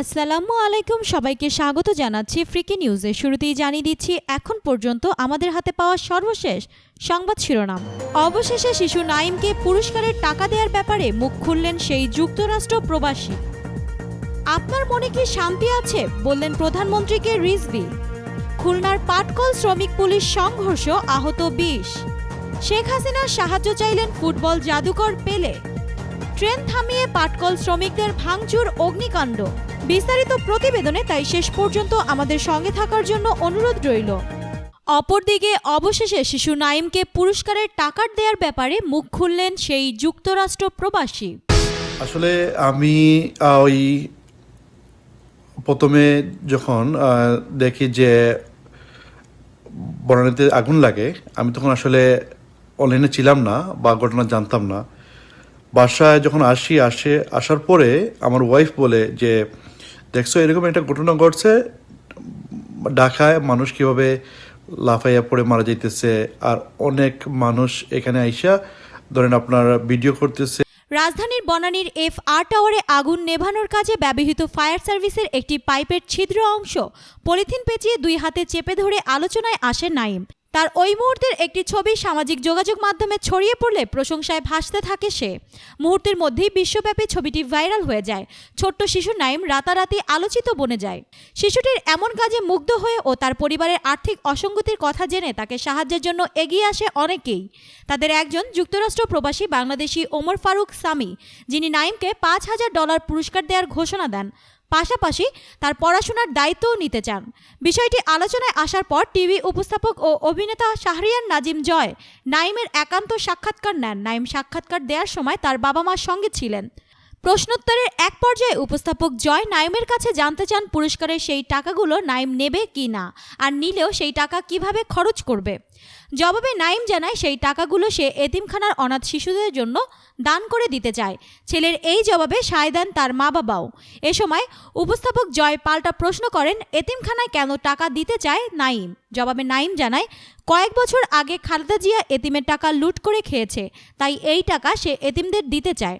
আসসালামু আলাইকুম। সবাইকে স্বাগত জানাচ্ছি ফ্রিকি নিউজে। শুরুতেই জানিয়ে দিচ্ছি, এখন পর্যন্ত আমাদের হাতে পাওয়া সর্বশেষ সংবাদ শিরোনাম। অবশেষে শিশু নাইমকে পুরস্কারের টাকা দেওয়ার ব্যাপারে মুখ খুললেন সেই যুক্তরাষ্ট্র প্রবাসী। আপনার মনে কি শান্তি আছে? বললেন প্রধানমন্ত্রীকে রিজভি। খুলনার পাটকল শ্রমিক পুলিশ সংঘর্ষ আহত বিশ। শেখ হাসিনার সাহায্য চাইলেন ফুটবল জাদুকর পেলে। ট্রেন থামিয়ে পাটকল শ্রমিকদের ভাঙচুর অগ্নিকাণ্ড। বিস্তারিত প্রতিবেদনে তাই শেষ পর্যন্ত আমাদের সঙ্গে থাকার জন্য অনুরোধ রইল। অপরদিকে অবশেষে শিশু নাইমকে পুরস্কারের টাকার দেওয়ার ব্যাপারে মুখ খুললেন সেই যুক্তরাষ্ট্র প্রবাসী। আসলে আমি ওই প্রথমে যখন দেখি যে বনানীতে আগুন লাগে, আমি তখন আসলে অনলাইনে ছিলাম না বা ঘটনা জানতাম না। বাসায় যখন আসি, আসে, আসার পরে আমার ওয়াইফ বলে যে দেখছ, এরকম একটা ঘটনা ঘটছে, ঢাকায় মানুষ কীভাবে লাফাইয়া পড়ে মারা যাইতেছে, আর অনেক মানুষ এখানে আইসা, ধরেন আপনার ভিডিও করতেছে। রাজধানীর বনানীর এফ আর টাওয়ারে আগুন নেভানোর কাজে ব্যবহৃত ফায়ার সার্ভিসের একটি পাইপের ছিদ্র অংশ, পলিথিন পেঁচিয়ে দুই হাতে চেপে ধরে আলোচনায় আসে নাইম। তার ওই মুহূর্তের একটি ছবি সামাজিক যোগাযোগ মাধ্যমে ছড়িয়ে পড়লে প্রশংসায় ভাসতে থাকে সে। মুহূর্তের মধ্যেই বিশ্বব্যাপী ছবিটি ভাইরাল হয়ে যায়। ছোট্ট শিশু নাইম রাতারাতি আলোচিত বনে যায়। শিশুটির এমন কাজে মুগ্ধ হয়ে ও তার পরিবারের আর্থিক অসঙ্গতির কথা জেনে তাকে সাহায্যের জন্য এগিয়ে আসে অনেকেই। তাদের একজন যুক্তরাষ্ট্র প্রবাসী বাংলাদেশি ওমর ফারুক সামি, যিনি নাইমকে পাঁচ হাজার ডলার পুরস্কার দেওয়ার ঘোষণা দেন। পাশাপাশি তার পড়াশোনার দায়িত্বও নিতে চান। বিষয়টি আলোচনায় আসার পর টিভি উপস্থাপক ও অভিনেতা শাহরিয়ার নাজিম জয় নাইমের একান্ত সাক্ষাৎকার নেন। নাইম সাক্ষাৎকার দেওয়ার সময় তার বাবা মার সঙ্গে ছিলেন। প্রশ্নোত্তরের এক পর্যায়ে উপস্থাপক জয় নাইমের কাছে জানতে চান পুরস্কারের সেই টাকাগুলো নাইম নেবে কি না আর নিলেও সেই টাকা কীভাবে খরচ করবে। জবাবে নাইম জানায় সেই টাকাগুলো সে এতিমখানার অনাথ শিশুদের জন্য দান করে দিতে চায়। ছেলের এই জবাবে সায় দেন তার মা বাবাও। এ সময় উপস্থাপক জয় পাল্টা প্রশ্ন করেন, এতিমখানায় কেন টাকা দিতে চায় নাইম জবাবে নাইম জানায়, কয়েক বছর আগে খালেদা জিয়া এতিমের টাকা লুট করে খেয়েছে, তাই এই টাকা সে এতিমদের দিতে চায়।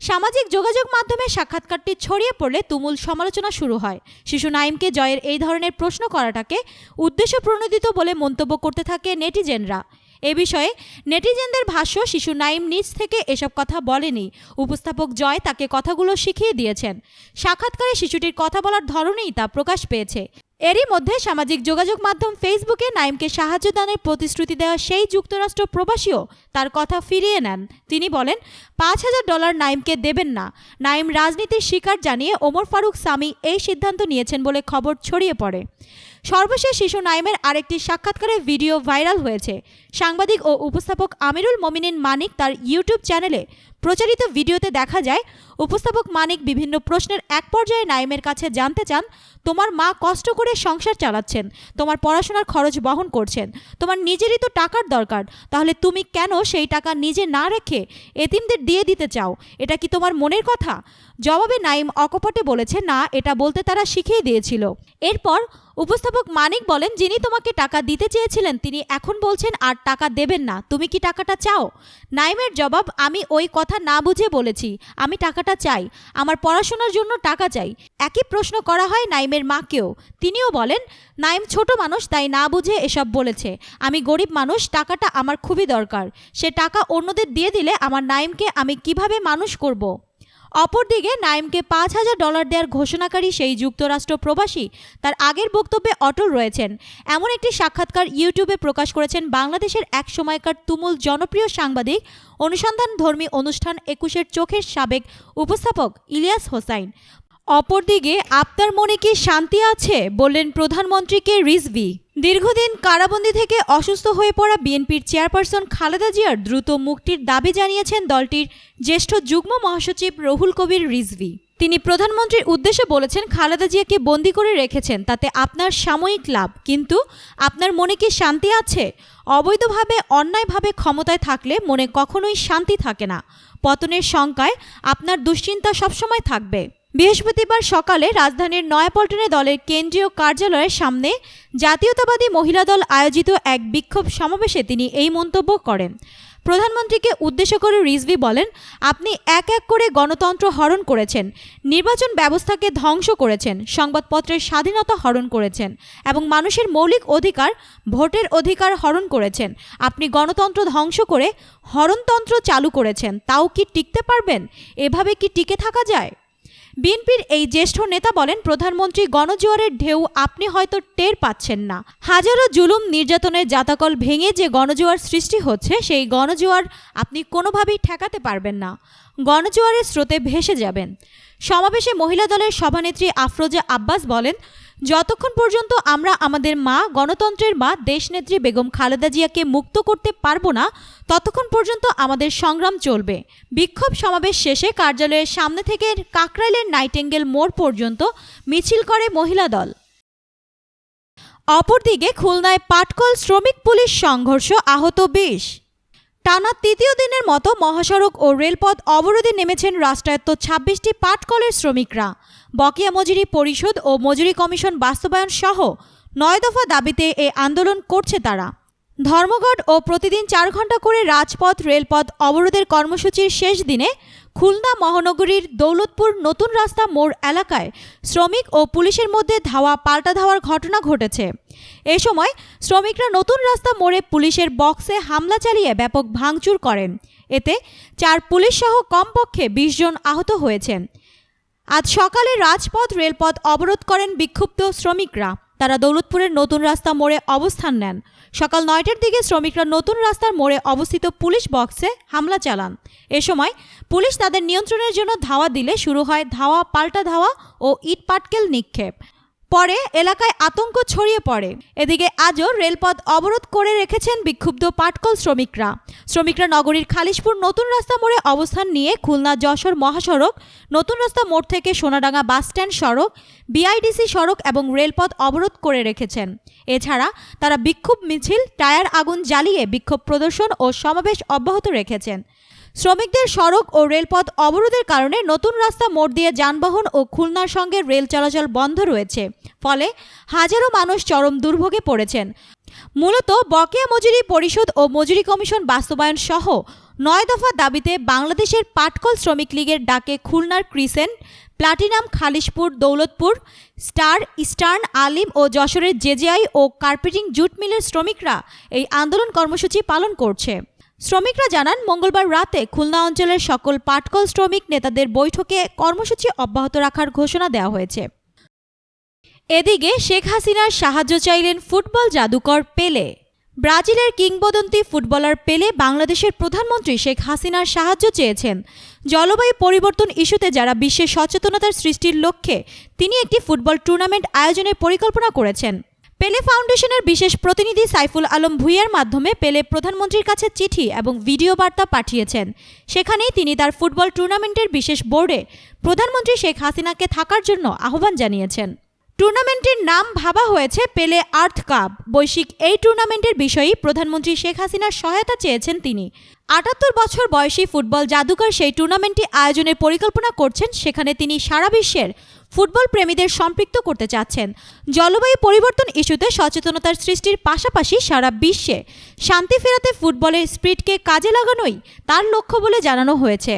সামাজিক যোগাযোগ মাধ্যমে সাক্ষাৎকারটি ছড়িয়ে পড়লে তুমুল সমালোচনা শুরু হয়। শিশু নাইমকে জয়ের এই ধরনের প্রশ্ন করাটাকে উদ্দেশ্য প্রণোদিত বলে মন্তব্য করতে থাকে নেটিজেনরা। এ বিষয়ে নেটিজেনদের ভাষ্য, শিশু নাইম নিজ থেকে এসব কথা বলেনি। উপস্থাপক জয় তাকে কথাগুলো শিখিয়ে দিয়েছেন। সাক্ষাৎকারে শিশুটির কথা বলার ধরনেই তা প্রকাশ পেয়েছে। এরই মধ্যে সামাজিক যোগাযোগ মাধ্যম ফেসবুকে নাইমকে সাহায্য দানের প্রতিশ্রুতি দেওয়া সেই যুক্তরাষ্ট্র প্রবাসীও তার কথা ফিরিয়ে নেন। তিনি বলেন, পাঁচ হাজার ডলার নাইমকে দেবেন না। নাইম রাজনীতির শিকার জানিয়ে ওমর ফারুক সামি এই সিদ্ধান্ত নিয়েছেন বলে খবর ছড়িয়ে পড়ে। সর্বশেষ শিশু নাইমের আরেকটি সাক্ষাৎকারের ভিডিও ভাইরাল হয়েছে। সাংবাদিক ও উপস্থাপক আমিরুল মমিনিন মানিক তার ইউটিউব চ্যানেলে প্রচারিত ভিডিওতে দেখা যায়, উপস্থাপক মানিক বিভিন্ন প্রশ্নের এক পর্যায়ে নাইমের কাছে জানতে চান তোমার মা কষ্ট করে সংসার চালাচ্ছেন, তোমার পড়াশোনার খরচ বহন করছেন, তোমার নিজেরই তো টাকার দরকার, তাহলে তুমি কেন সেই টাকা নিজে না রেখে এতিমদের দিয়ে দিতে চাও? এটা কি তোমার মনের কথা? জবাবে নাইম অকপটে বলেছে, না, এটা বলতে তারা শিখিয়ে দিয়েছিল। এরপর উপস্থাপক মানিক বলেন, যিনি তোমাকে টাকা দিতে চেয়েছিলেন, তিনি এখন বলছেন, আর টাকা দেবেন না, তুমি কি টাকাটা চাও? নাইমের জবাব, আমি ওই কথা না বুঝে বলেছি, আমি টাকাটা চাই, আমার পড়াশোনার জন্য টাকা চাই। একই প্রশ্ন করা হয় নাইমের মাকেও। তিনিও বলেন, নাইম ছোট মানুষ, তাই না বুঝে এসব বলেছে। আমি গরিব মানুষ, টাকাটা আমার খুবই দরকার। সে টাকা অন্যদের দিয়ে দিলে আমার নাইমকে আমি কীভাবে মানুষ করব। অপরদিকে, নাইমকে পাঁচ হাজার ডলার দেওয়ার ঘোষণাকারী সেই যুক্তরাষ্ট্র প্রবাসী তার আগের বক্তব্যে অটল রয়েছেন। এমন একটি সাক্ষাৎকার ইউটিউবে প্রকাশ করেছেন বাংলাদেশের এক সময়কার তুমুল জনপ্রিয় সাংবাদিক অনুসন্ধান ধর্মী অনুষ্ঠান একুশের চোখের সাবেক উপস্থাপক ইলিয়াস হোসাইন। অপরদিকে, আপনার মনে কি শান্তি আছে? বললেন প্রধানমন্ত্রীকে রিজভি। দীর্ঘদিন কারাবন্দি থেকে অসুস্থ হয়ে পড়া বিএনপির চেয়ারপারসন খালেদা জিয়ার দ্রুত মুক্তির দাবি জানিয়েছেন দলটির জ্যেষ্ঠ যুগ্ম মহাসচিব রহুল কবির রিজভি। তিনি প্রধানমন্ত্রীর উদ্দেশ্যে বলেছেন, খালেদা জিয়াকে বন্দি করে রেখেছেন, তাতে আপনার সাময়িক লাভ। কিন্তু আপনার মনে কি শান্তি আছে? অবৈধভাবে, অন্যায়ভাবে ক্ষমতায় থাকলে মনে কখনোই শান্তি থাকে না। পতনের শঙ্কায় আপনার দুশ্চিন্তা সবসময় থাকবে। বৃহস্পতিবার সকালে রাজধানীর নয়াপল্টনে দলের কেন্দ্রীয় কার্যালয়ের সামনে জাতীয়তাবাদী মহিলা দল আয়োজিত এক বিক্ষোভ সমাবেশে তিনি এই মন্তব্য করেন। প্রধানমন্ত্রীকে উদ্দেশ্য করে রিজভি বলেন, আপনি এক এক করে গণতন্ত্র হরণ করেছেন, নির্বাচন ব্যবস্থাকে ধ্বংস করেছেন, সংবাদপত্রের স্বাধীনতা হরণ করেছেন এবং মানুষের মৌলিক অধিকার, ভোটের অধিকার হরণ করেছেন। আপনি গণতন্ত্র ধ্বংস করে হরণতন্ত্র চালু করেছেন, তাও কি টিকতে পারবেন? এভাবে কি টিকে থাকা যায়? বিএনপির এই জ্যেষ্ঠ নেতা বলেন, প্রধানমন্ত্রী গণজোয়ারের ঢেউ আপনি হয়তো টের পাচ্ছেন না। হাজারো জুলুম নির্যাতনের জাতাকল ভেঙে যে গণজোয়ার সৃষ্টি হচ্ছে, সেই গণজোয়ার আপনি কোনোভাবেই ঠেকাতে পারবেন না। গণজোয়ারের স্রোতে ভেসে যাবেন। সমাবেশে মহিলা দলের সভানেত্রী আফরোজা আব্বাস বলেন যতক্ষণ পর্যন্ত আমরা আমাদের মা, গণতন্ত্রের মা, দেশনেত্রী বেগম খালেদা জিয়াকে মুক্ত করতে পারব না, ততক্ষণ পর্যন্ত আমাদের সংগ্রাম চলবে। বিক্ষোভ সমাবেশ শেষে কার্যালয়ের সামনে থেকে কাকরাইলের নাইটেঙ্গেল মোড় পর্যন্ত মিছিল করে মহিলা দল। অপরদিকে খুলনায় পাটকল শ্রমিক পুলিশ সংঘর্ষ আহত বিশ। টানা তৃতীয় দিনের মতো মহাসড়ক ও রেলপথ অবরোধে নেমেছেন রাষ্ট্রায়ত্ত ছাব্বিশটি পাটকলের শ্রমিকরা। বকেয়া মজুরি পরিশোধ ও মজুরি কমিশন বাস্তবায়ন সহ নয় দফা দাবিতে এ আন্দোলন করছে তারা। ধর্মঘট ও প্রতিদিন চার ঘণ্টা করে রাজপথ, রেলপথ অবরোধের কর্মসূচির শেষ দিনে খুলনা মহানগরীর দৌলতপুর নতুন রাস্তা মোড় এলাকায় শ্রমিক ও পুলিশের মধ্যে ধাওয়া পাল্টা ধাওয়ার ঘটনা ঘটেছে। এ সময় শ্রমিকরা নতুন রাস্তা মোড়ে পুলিশের বক্সে হামলা চালিয়ে ব্যাপক ভাঙচুর করেন। এতে চার পুলিশ সহ কমপক্ষে বিশ জন আহত হয়েছেন। আজ সকালে রাজপথ রেলপথ অবরোধ করেন বিক্ষুব্ধ শ্রমিকরা। তারা দৌলতপুরের নতুন রাস্তা মোড়ে অবস্থান নেন। সকাল নয়টার দিকে শ্রমিকরা নতুন রাস্তার মোড়ে অবস্থিত পুলিশ বক্সে হামলা চালান। এ সময় পুলিশ তাদের নিয়ন্ত্রণের জন্য ধাওয়া দিলে শুরু হয় ধাওয়া, পাল্টা ধাওয়া ও ইট পাটকেল নিক্ষেপ। পরে এলাকায় আতঙ্ক ছড়িয়ে পড়ে। এদিকে আজও রেলপথ অবরোধ করে রেখেছেন বিক্ষুব্ধ পাটকল শ্রমিকরা। শ্রমিকরা নগরীর খালিশপুর নতুন রাস্তা মোড়ে অবস্থান নিয়ে খুলনা যশোর মহাসড়ক, নতুন রাস্তা মোড় থেকে সোনাডাঙ্গা বাসস্ট্যান্ড সড়ক, বিআইডিসি সড়ক এবং রেলপথ অবরোধ করে রেখেছেন। এছাড়া তারা বিক্ষোভ মিছিল, টায়ার আগুন জ্বালিয়ে বিক্ষোভ প্রদর্শন ও সমাবেশ অব্যাহত রেখেছেন। শ্রমিকদের সড়ক ও রেলপথ অবরোধের কারণে নতুন রাস্তা মোড় দিয়ে যানবাহন ও খুলনার সঙ্গে রেল চলাচল বন্ধ রয়েছে। ফলে হাজারো মানুষ চরম দুর্ভোগে পড়েছেন। মূলত বকেয়া মজুরি পরিশোধ ও মজুরি কমিশন বাস্তবায়ন সহ নয় দফা দাবিতে বাংলাদেশের পাটকল শ্রমিক লীগের ডাকে খুলনার crescent, platinum, Khalishpur, Daulatpur, star, eastern, Alim ও যশোরের জেজেআই ও কার্পেটিং জুট মিলের শ্রমিকরা এই আন্দোলন কর্মসূচি পালন করছে। শ্রমিকরা জানান, মঙ্গলবার রাতে খুলনা অঞ্চলের সকল পাটকল শ্রমিক নেতাদের বৈঠকে কর্মসূচি অব্যাহত রাখার ঘোষণা দেওয়া হয়েছে। এদিকে শেখ হাসিনার সাহায্য চাইলেন ফুটবল জাদুকর পেলে। ব্রাজিলের কিংবদন্তি ফুটবলার পেলে বাংলাদেশের প্রধানমন্ত্রী শেখ হাসিনার সাহায্য চেয়েছেন। জলবায়ু পরিবর্তন ইস্যুতে যারা বিশ্বে সচেতনতার সৃষ্টির লক্ষ্যে তিনি একটি ফুটবল টুর্নামেন্ট আয়োজনের পরিকল্পনা করেছেন। পেলে ফাউন্ডেশনের বিশেষ প্রতিনিধি সাইফুল আলম ভুইয়ার মাধ্যমে পেলে প্রধানমন্ত্রীর কাছে চিঠি এবং ভিডিও বার্তা পাঠিয়েছেন। সেখানেই তিনি তার ফুটবল টুর্নামেন্টের বিশেষ বোর্ডে প্রধানমন্ত্রী শেখ হাসিনাকে থাকার জন্য আহ্বান জানিয়েছেন। টুর্নামেন্টের নাম ভাবা হয়েছে পেলে আর্থ কাপ। বৈশ্বিক এই টুর্নামেন্টের বিষয়েই প্রধানমন্ত্রী শেখ হাসিনার সহায়তা চেয়েছেন তিনি। আটাত্তর বছর বয়সী ফুটবল জাদুকর সেই টুর্নামেন্টটি আয়োজনের পরিকল্পনা করছেন। সেখানে তিনি সারা বিশ্বের ফুটবল প্রেমীদের সম্পৃক্ত করতে চাচ্ছেন। জলবায়ু পরিবর্তন ইস্যুতে সচেতনতার সৃষ্টির পাশাপাশি সারা বিশ্বে শান্তি ফেরাতে ফুটবলের স্পিরিটকে কাজে লাগানোই তার লক্ষ্য বলে জানানো হয়েছে।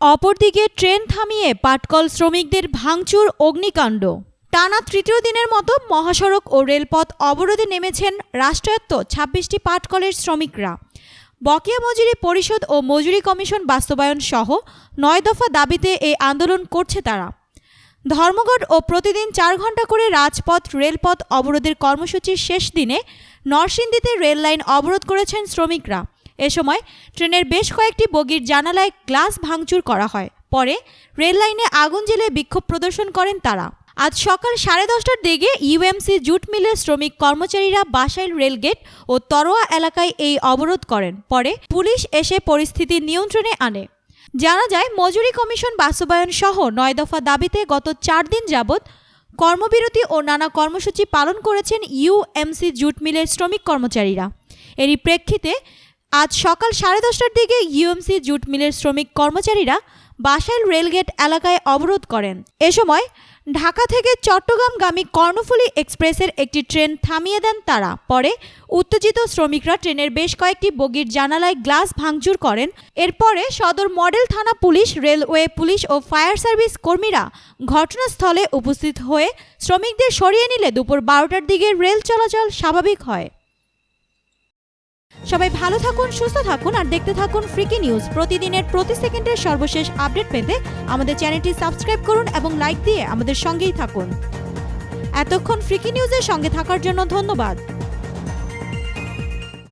অপরদিকে ট্রেন থামিয়ে পাটকল শ্রমিকদের ভাঙচুর, অগ্নিকাণ্ড। টানা তৃতীয় দিনের মতো মহাসড়ক ও রেলপথ অবরোধে নেমেছেন রাষ্ট্রায়ত্ত ছাব্বিশটি পাটকলের শ্রমিকরা। বকেয়া মজুরি পরিষদ ও মজুরি কমিশন বাস্তবায়ন সহ নয় দফা দাবিতে এই আন্দোলন করছে তারা। ধর্মঘট ও প্রতিদিন চার ঘণ্টা করে রাজপথ, রেলপথ অবরোধের কর্মসূচির শেষ দিনে নরসিংদীতে রেল লাইন অবরোধ করেছেন শ্রমিকরা। এ সময় ট্রেনের বেশ কয়েকটি বগির জানালায় গ্লাস ভাঙচুর করা হয়। পরে রেল লাইনে আগুন জ্বেলে বিক্ষোভ প্রদর্শন করেন তারা। আজ সকাল সাড়ে দশটার দিকে ইউএমসি জুট মিলের শ্রমিক কর্মচারীরা বাসাইল রেলগেট ও তরোয়া এলাকায় এই অবরোধ করেন। পরে পুলিশ এসে পরিস্থিতি নিয়ন্ত্রণে আনে। জানা যায়, মজুরি কমিশন বাস্তবায়ন সহ নয় দফা দাবিতে গত চার দিন যাবৎ কর্মবিরতি ও নানা কর্মসূচি পালন করেছেন ইউএমসি জুট মিলের শ্রমিক কর্মচারীরা। এরই প্রেক্ষিতে আজ সকাল সাড়ে দশটার দিকে ইউএমসি জুট মিলের শ্রমিক কর্মচারীরা বাসাইল রেলগেট এলাকায় অবরোধ করেন। এ সময় ঢাকা থেকে চট্টগ্রামগামী কর্ণফুলী এক্সপ্রেসের একটি ট্রেন থামিয়ে দেন তারা। পরে উত্তেজিত শ্রমিকরা ট্রেনের বেশ কয়েকটি বগির জানালায় গ্লাস ভাঙচুর করেন। এরপরে সদর মডেল থানা পুলিশ, রেলওয়ে পুলিশ ও ফায়ার সার্ভিস কর্মীরা ঘটনাস্থলে উপস্থিত হয়ে শ্রমিকদের সরিয়ে নিলে দুপুর বারোটার দিকে রেল চলাচল স্বাভাবিক হয়। সবাই ভালো থাকুন, সুস্থ থাকুন আর দেখতে থাকুন ফ্রিকি নিউজ প্রতিদিনের প্রতি সেকেন্ডের সর্বশেষ আপডেট পেতে আমাদের চ্যানেলটি সাবস্ক্রাইব করুন এবং লাইক দিয়ে আমাদের সঙ্গেই থাকুন। এতক্ষণ ফ্রিকি নিউজের সঙ্গে থাকার জন্য ধন্যবাদ।